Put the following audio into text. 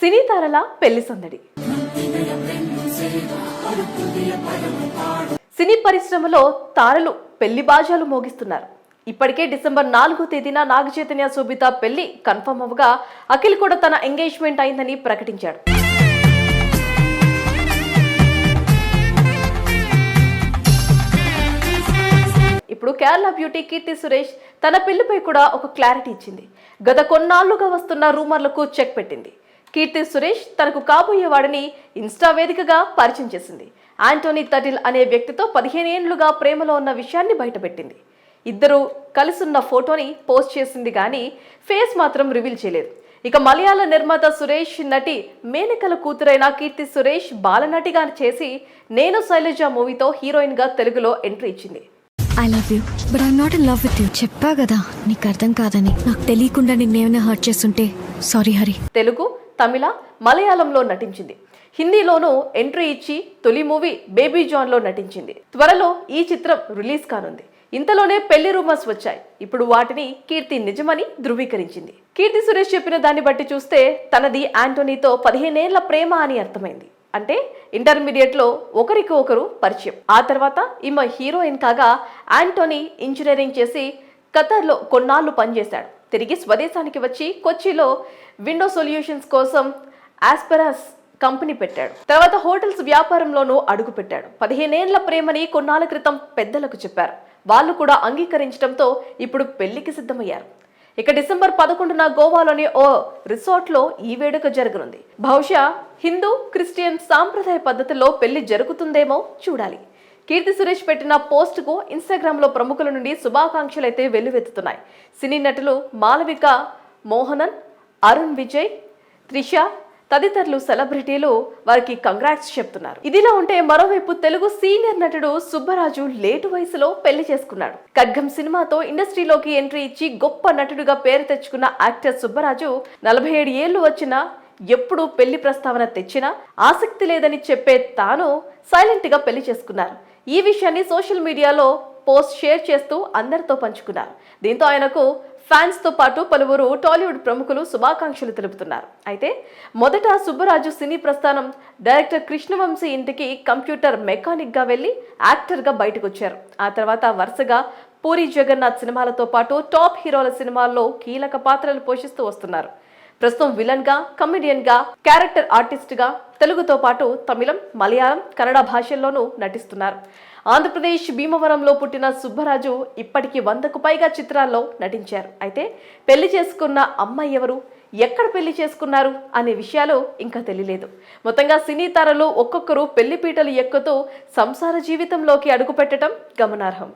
సినీ తారల పెళ్ళి సందడి. సినీ పరిశ్రమలో తారలు పెళ్ళి బాజాలు మోగిస్తున్నారు. ఇప్పటికే డిసెంబర్ నాలుగో తేదీన నాగ చైతన్య శోభిత పెళ్ళి కన్ఫర్మ్ అవ్వగా అఖిల్ కూడా తన ఎంగేజ్మెంట్ అయిందని ప్రకటించాడు. ఇప్పుడు కేరళ బ్యూటీ కీర్తి సురేష్ తన పెళ్ళిపై కూడా ఒక క్లారిటీ ఇచ్చింది. గత కొన్నాళ్ళుగా వస్తున్న రూమర్లకు చెక్ పెట్టింది. కీర్తి సురేష్ తనకు కాబోయే వాడిని ఇన్స్టా వేదికగా పరిచయం చేసింది. ఆంటోనీ తటిల్ అనే వ్యక్తితో పదిహేనేండ్లుగా ప్రేమలో ఉన్న విషయాన్ని బయటపెట్టింది. ఇద్దరు కలిసున్న ఫోటోని పోస్ట్ చేసింది కానీ ఫేస్ మాత్రం రివీల్ చేయలేదు. ఇక మలయాళ నిర్మాత సురేష్ నటి మేనకల కూతురైన కీర్తి సురేష్ బాలనటిగా చేసి నేను శైలజ మూవీతో హీరోయిన్గా తెలుగులో ఎంట్రీ ఇచ్చింది. I love you but I'm not in love with you చెప్పా కదా నీకు అర్థం కాదని. నాకు తెలియకుండా నిన్నేమైనా హర్ట్ చేస్తుంటే. సారీ హరి తెలుగు తమిళ మలయాళంలో నటించింది. హిందీలోనూ ఎంట్రీ ఇచ్చి తొలి మూవీ బేబీ జాన్లో నటించింది. త్వరలో ఈ చిత్రం రిలీజ్ కానుంది. ఇంతలోనే పెళ్ళి రూమర్స్ వచ్చాయి. ఇప్పుడు వాటిని కీర్తి నిజమని ధృవీకరించింది. కీర్తి సురేష్ చెప్పిన దాన్ని బట్టి చూస్తే తనది యాంటోనీతో పదిహేనేళ్ళ ప్రేమ అని అర్థమైంది. అంటే ఇంటర్మీడియట్లో ఒకరికి ఒకరు పరిచయం. ఆ తర్వాత ఈమె హీరోయిన్ కాగా యాంటోనీ ఇంజనీరింగ్ చేసి ఖతర్లో కొన్నాళ్ళు పనిచేశాడు. తిరిగి స్వదేశానికి వచ్చి కొచ్చిలో విండో సొల్యూషన్స్ కోసం ఆస్పెరాస్ కంపెనీ పెట్టాడు. తర్వాత హోటల్స్ వ్యాపారంలోనూ అడుగు పెట్టాడు. పదిహేనేళ్ళ ప్రేమని కొన్నాళ్ళ క్రితం పెద్దలకు చెప్పారు. వాళ్ళు కూడా అంగీకరించడంతో ఇప్పుడు పెళ్ళికి సిద్ధమయ్యారు. ఇక డిసెంబర్ పదకొండున గోవాలోని ఓ రిసార్ట్లో ఈ వేడుక జరగనుంది. బహుశా హిందూ క్రిస్టియన్ సాంప్రదాయ పద్ధతిలో పెళ్ళి జరుగుతుందేమో చూడాలి. కీర్తి సురేష్ పెట్టిన పోస్టుకు ఇన్స్టాగ్రామ్లో ప్రముఖుల నుండి శుభాకాంక్షలు అయితే వెల్లువెత్తుతున్నాయి. సినీ నటులు మాలవిక మోహనన్ అరుణ్ విజయ్ త్రిష తదితరులు సెలబ్రిటీలు వారికి కంగ్రాట్స్ చెప్తున్నారు. ఇదిలా ఉంటే మరోవైపు తెలుగు సీనియర్ నటుడు సుబ్బరాజు లేటు వయసులో పెళ్ళి చేసుకున్నాడు. ఖడ్గం సినిమాతో ఇండస్ట్రీలోకి ఎంట్రీ ఇచ్చి గొప్ప నటుడిగా పేరు తెచ్చుకున్న యాక్టర్ సుబ్బరాజు నలభై ఏడు ఏళ్ళు వచ్చినా ఎప్పుడు పెళ్ళి ప్రస్తావన తెచ్చినా ఆసక్తి లేదని చెప్పే తాను సైలెంట్గా పెళ్ళి చేసుకున్నారు. ఈ విషయాన్ని సోషల్ మీడియాలో పోస్ట్ షేర్ చేస్తూ అందరితో పంచుకున్నారు. దీంతో ఆయనకు ఫ్యాన్స్తో పాటు పలువురు టాలీవుడ్ ప్రముఖులు శుభాకాంక్షలు తెలుపుతున్నారు. అయితే మొదట సుబ్బరాజు సినీ ప్రస్థానం డైరెక్టర్ కృష్ణవంశీ ఇంటికి కంప్యూటర్ మెకానిక్గా వెళ్ళి యాక్టర్గా బయటకు వచ్చారు ఆ తర్వాత వరుసగా పూరి జగన్నాథ్ సినిమాలతో పాటు టాప్ హీరోల సినిమాల్లో కీలక పాత్రలు పోషిస్తూ వస్తున్నారు. ప్రస్తుతం విలన్గా కమెడియన్గా క్యారెక్టర్ ఆర్టిస్ట్గా తెలుగుతో పాటు తమిళం మలయాళం కన్నడ భాషల్లోనూ నటిస్తున్నారు. ఆంధ్రప్రదేశ్ భీమవరంలో పుట్టిన సుబ్బరాజు ఇప్పటికీ వందకు పైగా చిత్రాల్లో నటించారు. అయితే పెళ్ళి చేసుకున్న అమ్మాయి ఎవరు? ఎక్కడ పెళ్ళి చేసుకున్నారు? అనే విషయాలు ఇంకా తెలియలేదు. మొత్తంగా సినీ తారలు ఒక్కొక్కరు పెళ్ళి పీటలు ఎక్కుతూ సంసార జీవితంలోకి అడుగుపెట్టడం గమనార్హం.